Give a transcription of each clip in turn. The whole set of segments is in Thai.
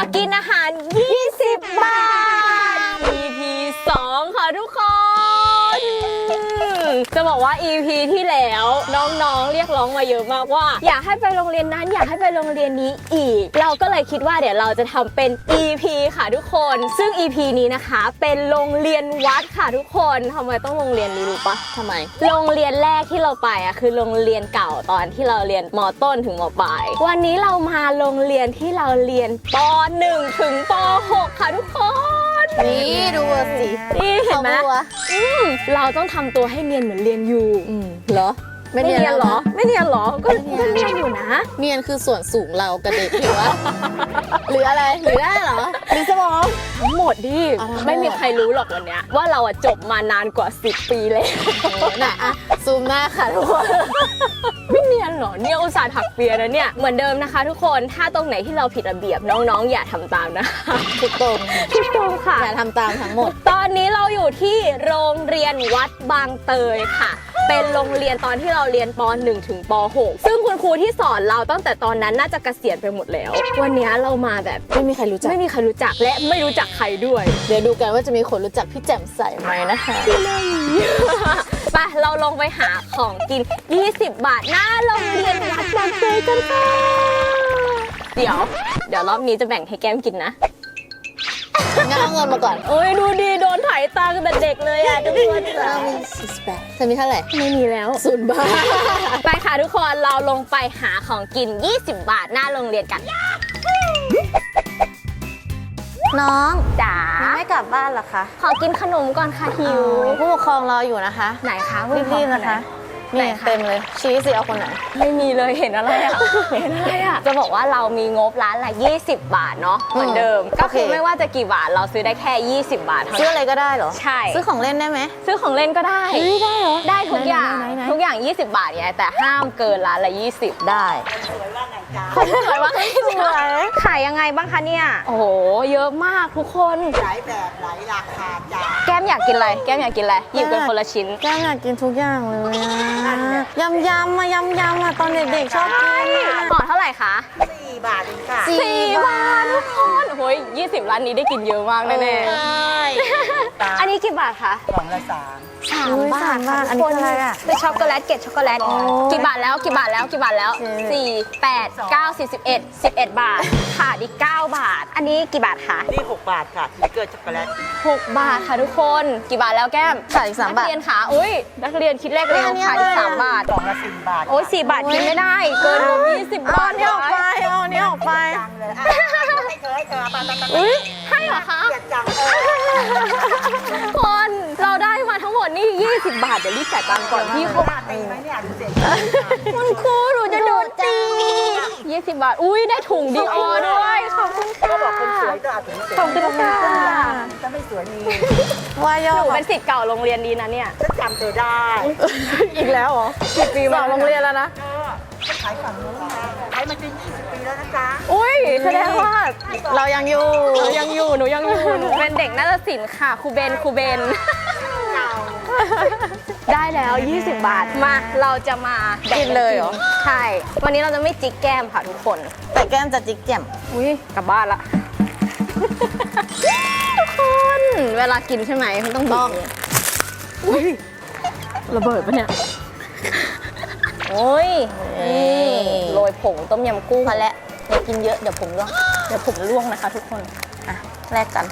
มากินอาหาร 20 บาท EP 2 ค่ะทุกคน จะบอก ว่า EP ที่แล้วน้องๆ เรียกร้องมาเยอะมากว่า อยากให้ไปโรงเรียนนั้น อยากให้ไปโรงเรียนนี้อีก เราก็เลยคิดว่าเดี๋ยวเราจะทำเป็น EP ค่ะทุกคน ซึ่ง EP นี้นะคะ เป็นโรงเรียนวัดค่ะทุกคนทำไมต้องโรงเรียนนี้รู้ปะทำไม โรงเรียนแรกที่เราไปอะคือโรงเรียนเก่าตอนที่เราเรียนมต้นถึงมปลายวันนี้เรามาโรงเรียนที่เราเรียนป .1 ถึงป .6 ค่ะทุกคน นี่ดูสินี่เห็นไหมขาบัวอืมเราต้องทำตัวให้เนียนเหมือนเรียนอยู่อืมเหรอ ไม่เนียนเหรอ ไม่เนียนเหรอ ก็ก็เนียนอยู่นะ เนียนคือส่วนสูงเรากับเด็กหรือว่าหรืออะไร หรือได้เหรอ หรือสมอง ทั้งหมดดิ เอาทั้งหมด ไม่มีใครรู้หรอกวันเนี้ย ว่าเราอะจบมานานกว่า 10 ปีเลยเออน่ะอะซูมหน้าค่ะทุกคนไม่ เนียนเหรอเนี่ยอุตส่าห์ถักเปียนะเนี่ยเหมือนเดิมนะคะ ทุกคนถ้าตรงไหนที่เราผิดระเบียบน้องๆ อย่าทำตามนะทุกตรงทุกตรงค่ะ อย่าทำตามทั้งหมด ตอนนี้เราอยู่ที่โรงเรียนวัดบางเตยค่ะ เป็นโรงเรียนตอนที่เราเรียนป .1 ถึงป .6 ซึ่งคุณครูที่สอนเราตั้งแต่ตอนนั้นน่าจะเกษียณไปหมดแล้ว วันนี้เรามาแบบไม่มีใครรู้จัก ไม่มีใครรู้จักและไม่รู้จักใครด้วย เดี๋ยวดูกันว่าจะมีคนรู้จักพี่แจ่มใสไหมนะคะไปเรา ลงไปหาของกิน 20 บาทหน้าโรงเรียนวัดบางเตยกันค่ะเดี๋ยว เดี๋ยวรอบนี้จะแบ่งให้แก้มกินนะงั้นเอาเงินมาก่อนโอ้ยดูดีโดนถ่ายตังค์แต่เด็กเลยอะทุกคนเรามีสิบแปดเธอมีเท่าไหร่ไม่มีแล้ว ศูนย์บาทไปค่ะทุกคนเราลงไปหาของกิน 20 บาทหน้าโรงเรียนกัน น้องจ๋ายังไม่กลับบ้านเหรอคะขอกินขนมก่อนค่ะหิว ผู้ปกครองรออยู่นะคะ ไหนคะรีบๆนะคะไหนนี่คะเต็มเลยชี้สิเอาคนไหน ไม่มีเลยเห็นอะไรอะเห็นอะไรอะจะบอกว่าเรามีงบร้านละ20 บาทเนาะเหมือนเดิมอืมก็คือโอเคไม่ว่าจะกี่บาทเราซื้อได้แค่ 20 บาทเท่าซื้อนั้นอะไรก็ได้เหรอ ใช่ ซื้อของเล่นได้ไหมซื้อของเล่นก็ได้ได้เหรอได้ทุกอย่างไหนๆๆๆทุกอย่าง 20 บาทไงแต่ห้ามเกินร้านละ 20 ได้สวยว่าไง ขายยังไงบ้างคะเนี่ย โอ้โห เยอะมากทุกคน หลายแบบหลายราคาจ้าแก้มอยากกินอะไร แก้มอยากกินอะไร หยิบกันคนละชิ้น แก้มอยากกินทุกอย่างเลยอะยำยำมายำยำอะตอนเด็กๆชอบกินอะห่อเท่าไหร่คะสี่บาทเองค่ะสี่บาททุกคนโอ้ย20ร้านนี้ได้กินเยอะมากแน่ๆอันนี้กี่บาทคะ กล่องละสาม สามอุ๊ยบาสาทมบาทอันนี้คืออะไรอะเป็นช็อกโกแลตเกล็ดช็อกโกแลตโอ้ยกี่บาทแล้วกี่บาทแล้วกี่บาทแล้วเจ็ดสี่แปดเก้าสี่สิบเอ็ดสิบเอ็ดบาทขาดอีกเก้าบาท อันนี้กี่บาทคะนี่หกบาทค่ะสติกเกอร์ช็อกโกแลตหกบาทค่ะทุกคนกี่บาทแล้วแก้มขาดอีกสามบาทนักเรียนขาอุ้ยนักเรียนคิดเลขเร็วอันนี้ขาดอีกอะไรอะสามบาทกล่องละสี่บาทโอ้ยสี่บาทกินไม่ได้ เกินงบยี่สิบบาทเอาอันนี้ออกไปเอาอันนี้ออกไปจังเลยอะให้เธอให้เธอไปไปไปอุ้ยให้เหรอคะเกลียดจังเออคนเราได้มาทั้งหม ดนี่ 20 บาท เดี๋ยวรีบจ่ายตังค์ก่อนพี่เขาหน้าตีไหมเนี่ยดูเด็กคุณครูหนูจะโดนตี20 บาท อุ้ยได้ถุงดีออด้วยขอบคุณค่ะก็บอกคนสวยก็เอาถึงสวยขอบคุณค่ะถ้าไม่สวยมีว่ายอหดนูเป็นสิทธิ์เก่าโรงเรียนดีนะเนี่ยฉันจำเธอได้ อีกแล้วเหรอสิบปีสองโรงเรียนแล้วนะก็ขายฝั่งนู้นค่ะขายมาจนยี่สิบปีแล้วนะจ๊ะอุ้ยแสดงว่าเรายังอยู่หนูยังอยู่หนูยังอยู่หนูเป็นเด็กนาฏศิลป์ค่ะครูเบนครูเบนเก่า ได้แล้ว 20 บาท มา เราจะมาแบ่งกินเลยเหรอ ใช่ วันนี้เราจะไม่จิกแก้มค่ะทุกคน แต่แก้มจะจิกแจ่มอุ้ยกลับบ้านละ ทุกคน เวลากินใช่ไหมมันต้องต้องอุ้ยระเบิดปะเนี่ย โอ้ยนี่โรยผงต้มยำกุ้งพอแล้วอย่ากินเยอะเดี๋ยวผมร่วง เดี๋ยวผมล่วงนะคะ ทุกคน อะ แลกกัน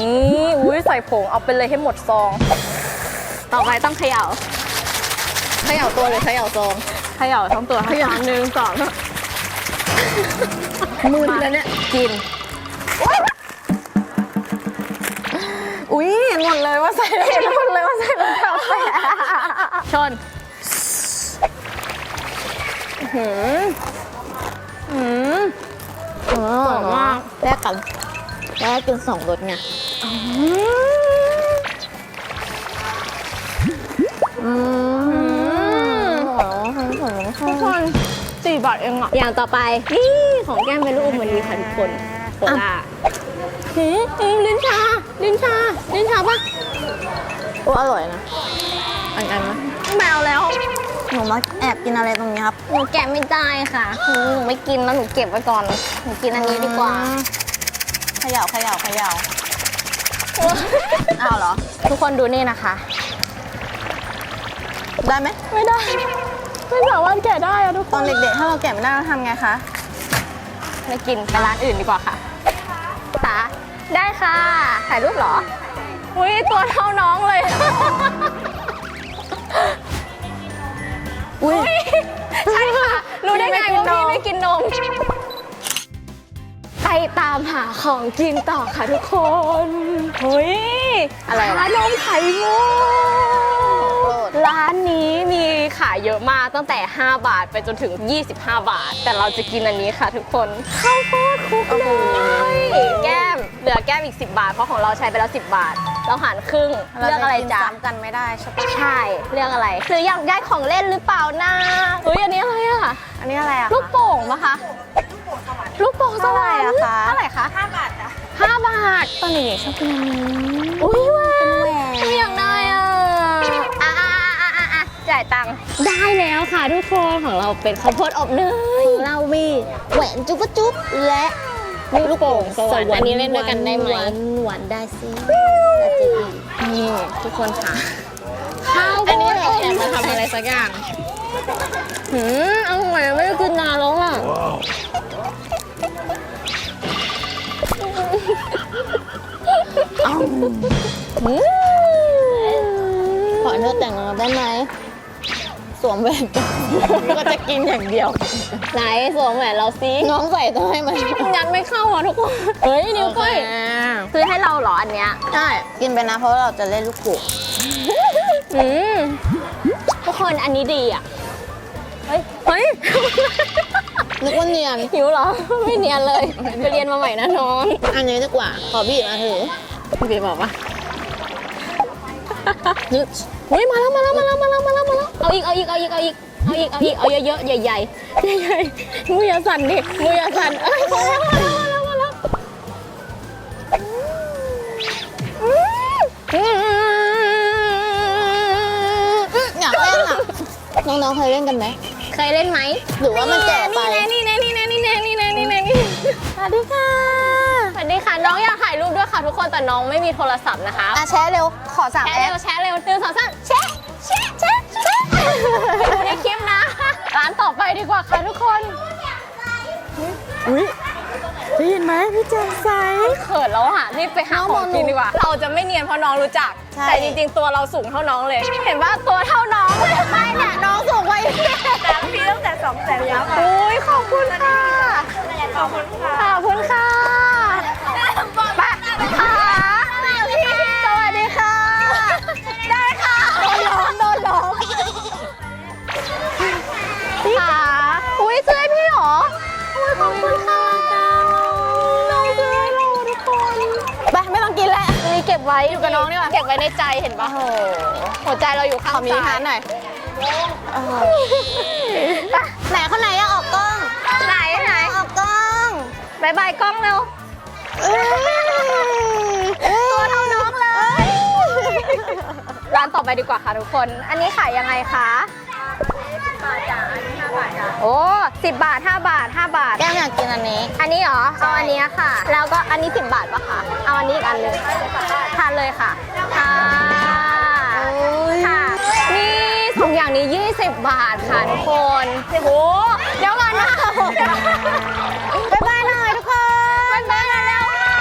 นี่อุ้ยใส่ผงเอาไปเลยให้หมดซอง ต่อไปต้องเขย่าเขย่าตัวเลยเขย่าซองเขย่าทั้งตัวเขย่าหนึ่งสองมืนแล้วเนี่ยกิน อุ้ยเห็นหมดเลยว่าใส่เห็นหมดเลยว่าใส่รองเท้าแตะชนอื้อหืมอืมอ๋ออร่อยมากแลกกันแลกกินสองรสไง อืมอ๋อทำผมชทุกคนสี่บาทเองอะอย่างต่อไปนี่ของแก้มเป็นลูกอมวันนี้ค่ะทุกคนโคล่าหืมอืมลิ้นชาลิ้นชาลิ้นชาปะโอ้อร่อยนะอันอันนะแมวแล้วหนูมาแอบกินอะไรตรงนี้ครับหนูแกะไม่ได้ค่ะหนูไม่กินแล้วหนูเก็บไว้ก่อนหนูกินอันนี้ดีกว่าย่าเขย่าเขย่าอ้าวเหรอ ทุกคนดูนี่นะคะ ได้ไหมไม่ได้ ไม่สามารถแกะได้อะทุกคตอนนเด็กๆ ถ้าเราแกะไม่ได้เราทำไงคะไม่กินไปร้านอื่นดีกว่าค่ะตาได้ค่ะ ถ่ายรูปเหรอ อุ้ยตัวเท่าน้องเลย อุ้ย ใช่ค่ะ รู้ได้ไงพี่ไม่ว่ากินนมพี่ไม่กินนม ไปตามหาของกินต่อค่ะทุกคนเฮ้ยอะไรร้านนมไข่มุก เยอะมากตั้งแต่ 5 บาทไปจนถึง 25 บาท แต่เราจะกินอันนี้ค่ะทุกคนข้าวโพดคลุกเนยแก้มเหลือแก้มอีก 10 บาท เพราะของเราใช้ไปแล้ว 10 บาท เราหารครึ่งเลือกอะไรกินจ๊ะซ้ำกันไม่ได้ใช่ปะใช่เลือกอะไรหรืออยากได้ของเล่นหรือเปล่านะเฮ้ยอันนี้อะไรอะอันนี้อะไรอะลูกโป่งปะคะลูกโป่งสวรรค์เท่าไหร่อะคะเท่าไหร่คะห้าบาทจ้ะห้าบาทตอนเด็กๆชอบกินอันนี้อุ้ยว้า ได้แล้วค่ะทุกคนของเราเป็นข้าวโพดอบเนยเรามีแหวนจุ๊บจุ๊บและลูกโป่งสวรรค์อันนี้เล่นด้วยกันได้ไหมหวานหวานได้สิอาจจะดีนี่ทุกคนค่ะข้าวโพอันนี้ดแหอละบแอบมาทำอะไรสักอย่างหืมอร่อยไม่ได้กินนานแล้วอะ แหวนก็จะกินอย่างเดียว ไหนสวมแหวนเราซิน้องใส่ต้องให้มันยันไม่เข้าอะทุกคนเฮ้ยนิ้วก้อยโอเคซื้อให้เราเหรออันเนี้ยใช่กินไปนะเพราะเราจะเล่นลูกโป่งอืมทุกคนอันนี้ดีอะเฮ้ยเฮ้ยนึกว่าเนียนหิวเหรอ ไม่เนียนเลยไปเรียนมาใหม่นะน้อง อันนี้ดีกว่าขอบีบมาถือพี่บีบอกว่านึก เฮ้ยมาแล้วมาแล้วมาแล้วมาแล้วมาแล้วมาแล้วเอาอีกเอาอีกเอาอีกเอาอีกเอาอีกเอาอีกเอาเยอะๆใหญ่ๆใหญ่ๆใหญ่ๆมืออย่าสั่นดิมืออย่าสั่นเอ้ยมาแล้วมาแล้วมาแล้วมาแล้วอืมอืมอยากเล่นอะน้องๆเคยเล่นกันไหมเคยเล่นไหมหรือว่ามันแก่ไปนี่แน่นี่แน่นี่แน่นี่แน่นี่แน่นี่แน่นี่สวัสดีค่ะสวัสดีค่ะ น้องอยากถ่ายรูปด้วยค่ะทุกคนแต่น้องไม่มีโทรศัพท์นะคะอะแชร์เร็ว ขอสามแชแอร์ปเร็วแชร์เร็วหนึ่งสองสามแชร์แชร์แชร์แชร์ในคลิปนะ ร้านต่อไปดีกว่าค่ะทุกคนอุ้ยได้ยินไหมพี่แจงใส เขินแล้วอะรีบไปหาของกินดีกว่า เราจะไม่เนียนเพราะน้องรู้จัก ใช่ แต่จริงๆตัวเราสูงเท่าน้องเลย เห็นว่าตัวเท่าน้องเลยไม่เนี่ยน้องสูงกว่าอีกแต่พี่ตั้งแต่สองแสนแล้วค่ะอุ้ยขอบคุณค่ะ ขอบคุณค่ะ อยู่กับน้องดีกว่าเก็บไว้ในใจเห็นปะโอ้โหหัวใจเราอยู่ข้างขอมีซ้าฮายร์ทหน่อยเออไหนคนไหนอยากออกกล้องไหนไหน ออกกล้องบายบายกล้องเร็ว ตัวเท่าน้องเลย ร้านต่อไปดีกว่าค่ะทุกคน อันนี้ขายยังไงคะ โอ้สิบบาทห้าบาทห้าบาท แก้มอยากกินอันนี้ อันนี้เหรอ เอาอันนี้ค่ะ แล้วก็อันนี้สิบบาทปะคะ เอาอันนี้อีกอันหนึงทานเลยค่ะค่ะค่ะนี่สองอย่างนี้ 20 บาทค่ะทุกคนโอ้โหเดี๋ยวก่อนนะบ๊ายบายหน่อยทุกคนบ๊ายบายแล้วค่ะ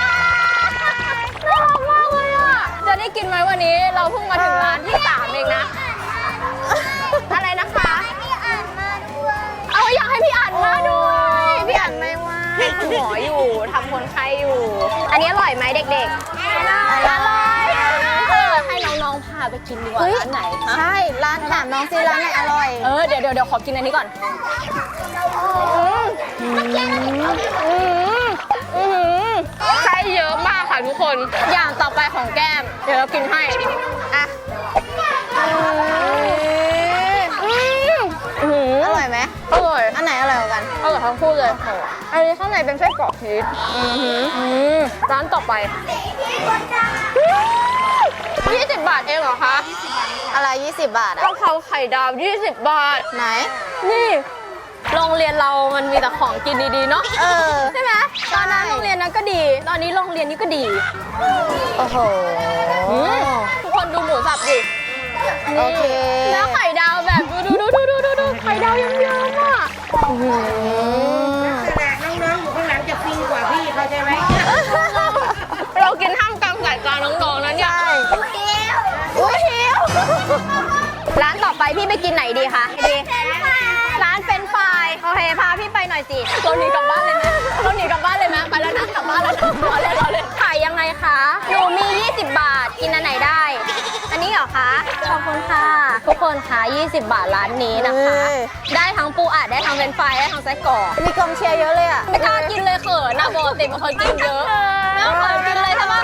น่ารักมากเลยอะ จะได้กินไหมวันนี้เราเพิ่งมาถึงร้านที่สามเองนะ หมออยู่ทำคนไข้อยู่ อันนี้อร่อยไหมเด็กๆ อร่อยเออให้น้องๆพาไปกินดีกว่าเฮ้ยร้านไหน ใช่ ร้านถามน้องซิร้านไหนอร่อย เออ เดี๋ยวเดี๋ยวเดี๋ยวขอกินอันนี้ก่อนอืมอืมอืมไส้เยอะมากค่ะทุกคน อย่างต่อไปของแก้ม เดี๋ยวเรากินให้ อะอืมอืมอร่อยไหม อร่อย อันไหนอร่อยกว่ากัน อร่อยทั้งคู่เลยอันนี้ข้างในเป็นไส้กรอกชีสอือหืออืมร้านต่อไปยี่สิบบาทเองเหรอคะอะไร 20 บาทกะอะเพราไข่ดาวยี่สิบบาท ไหน นี่ โรงเรียนเรามันมีแต่ของกินดีๆ เนาะเออ ใช่ไหมตอนนั้นโรงเรียนนั้นก็ดี ตอนนี้โรงเรียนนี้ก็ดี โอ้โห ทุกคนดูหมูสับดิ โอเค แล้วไข่ดาวแบบ ดูดูดูดูดูดูดูไข่ดาวเยิ้มๆอะอืม ขนาดน้องๆอยู่ข้างหลังจะฟินกว่าพี่เขาใช่ไหมเรากินท่ามกลางสายตาน้องๆนะเนี่ยใช่อุ้ยหิวร้านต่อไปพี่ไปกินไหนดีคะดีร้านเป็นไฟรายโอเคพาพี่ไปหน่อยสิเราหนีกลับบ้านเลยไหมเราหนีกลับบ้านเลยไหมไปแล้วนะกลับบ้านแล้วนะรอเลยรอเลยขายยังไงคะหนูมี 20 บาทกินอันไหนได้ ขอบคุณค่ะ ทุกคนคะ20 บาทร้านนี้นะคะ เอ้ย ได้ทั้งปูอัดได้ทั้งเป็นไฟรายได้ทั้งไส้กรอกมีกองเชียร์เยอะเลยอะ ไม่กล้ากินเลยเขินนะปกติเป็นคนกินเยอะไม่เขินกินเลยใช่ปะ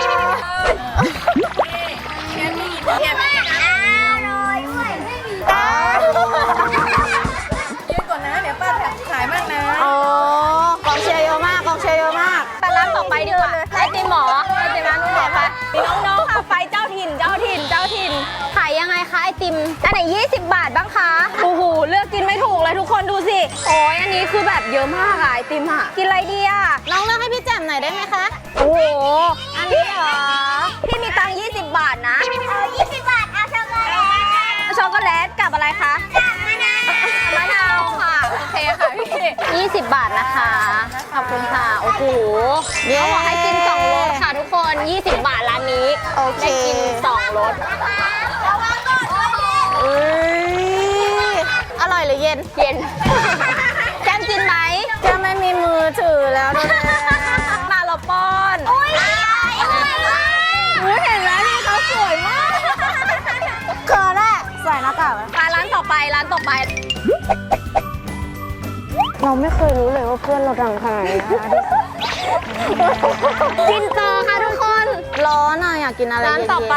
โอ้ยอันนี้คือแบบเยอะมากอะไอติมอะกินอะไรดีอะน้องเลือกให้พี่แจ่มหน่อยได้ไหมคะ โอ้โหอันนี้เหรอ พี่มีตังค์20 บาทนะ20 บาท เอาช็อกโกแลตช็อกโกแลตกับอะไรคะกับมะนาวมะนาวค่ะ โอเคค่ะพี่20 บาทนะคะ ขอบคุณค่ะ โอ้โหเย้เขาบอกให้กิน2รสค่ะทุกคน 20 บาทร้านนี้ โอเค ได้กิน2รสระวังก่อนด้วยเอ้ย อร่อยหรือเย็น เย็นแก้มกินไหมจะไม่มีมือถือแล้วดูแลมาเราป้อนอุ้ยอร่อยมากอุ๊ยเห็นไหมนี่เขาสวยมากเกินอะใส่หน้ากากไหมมาร้านต่อไปร้านต่อไป เราไม่เคยรู้เลยว่าเพื่อนเราดังขนาดนี้นะคะกินต่อค่ะทุกคน ร้อนอะอยากกินอะไรร้านเย็นๆต่อไป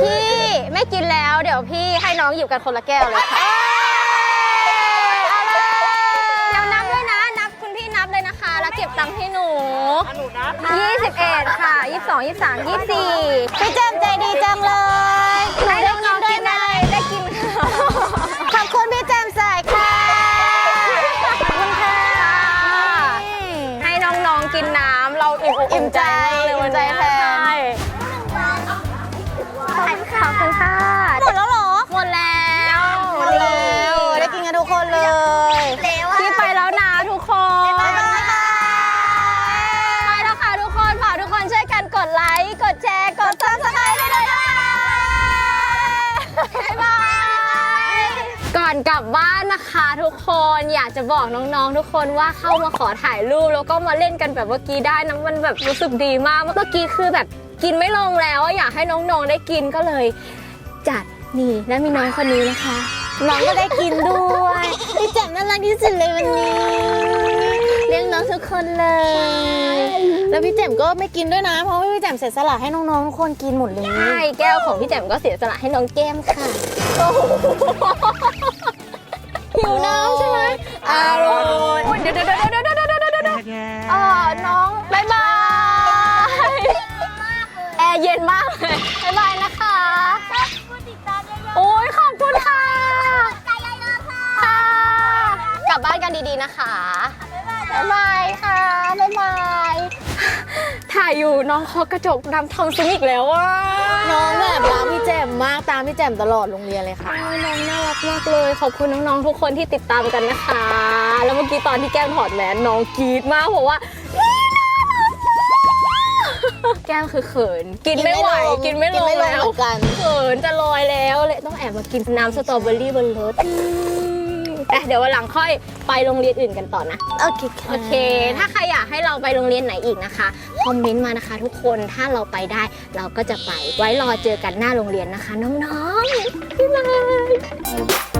พี่ไม่กินแล้วเดี๋ยวพี่ให้น้องหยิบกันคนละแก้วเลยค่ะ ตังค์ให้หนูหนูนับ21 ค่ะ 22 23 24พี่แจ่มใจดีจังเลยให้น้องๆกินอะไรได้กินค่ะขอบคุณพี่แจ่มใส่ค่ะขอบคุณค่ะ ให้น้องๆกินน้ำเราอิ่มอกอิ่มใจมากเลยวันนี้อิ่มใจแทนใช่ ลับบ้านนะคะทุกคนอยากจะบอกน้องๆ ทุกคนว่าเข้ามาขอถ่ายรูปแล้วก็มาเล่นกันแบบเมื่อกี้ได้นะมันแบบรู้สึกดีมากเมื่อกี้คือแบบกินไม่ลงแล้วอะอยากให้น้องๆได้กินก็เลย จัดนี่และมีน้องคนนี้นะคะ น้องก็ได้กินด้วยพี่แจ่มน่ารักที่สุดเลยวันนี้เลี้ยงน้องทุกคนเลย แล้วพี่แจ่มก็ไม่กินด้วยนะ เพราะว่าพี่แจ่มเสียสละให้น้องๆทุกคนกินหมดเลยใช่แก้วของพี่แจ่มก็เสียสละให้น้องแก้มค่ะ หิวน้ำใช่ไหมอร่อยเดี๋ยวเดี๋ยวเดี๋ยวเดี๋ยวเดี๋ยวเดี๋ยวเดี๋ยวเดี๋ยวเออน้องบายบายแอร์เย็นมากเลยบายบายนะคะผู้ติดตามเยอะโอ้ยขอบคุณค่ะๆใจเยอะๆค่ะค่ะกลับบ้านกันดีๆนะคะบายบายค่ะบายบาย ถ่ายอยู่น้องเคอกระจกดำทำซุ้มอีกแล้วอะน้องแบบรักพี่แจ่มมากตามพี่แจ่มตลอดโรงเรียนเลยค่ะ น้องน่ารักมากเลย ขอบคุณน้องๆทุกคนที่ติดตามกันนะคะ แล้วเมื่อกี้ตอนที่แก้มถอดแมสน้องกรี๊ดมากบอกว่า แก้มคือเขิน กินไม่ไหวกินไม่ลงกินไม่ลงแล้วเหมือนกัน เขินจะลอยแล้วเลยต้องแอบมากินน้ำสตรอเบอรี่บนรถ แต่เดี๋ยววันหลังค่อยไปโรงเรียนอื่นกันต่อนะ โอเคค่ะ โอเค ถ้าใครอยากให้เราไปโรงเรียนไหนอีกนะคะ คอมเมนต์มานะคะทุกคน ถ้าเราไปได้เราก็จะไป ไว้รอเจอกันหน้าโรงเรียนนะคะ น้องๆบ๊ายบาย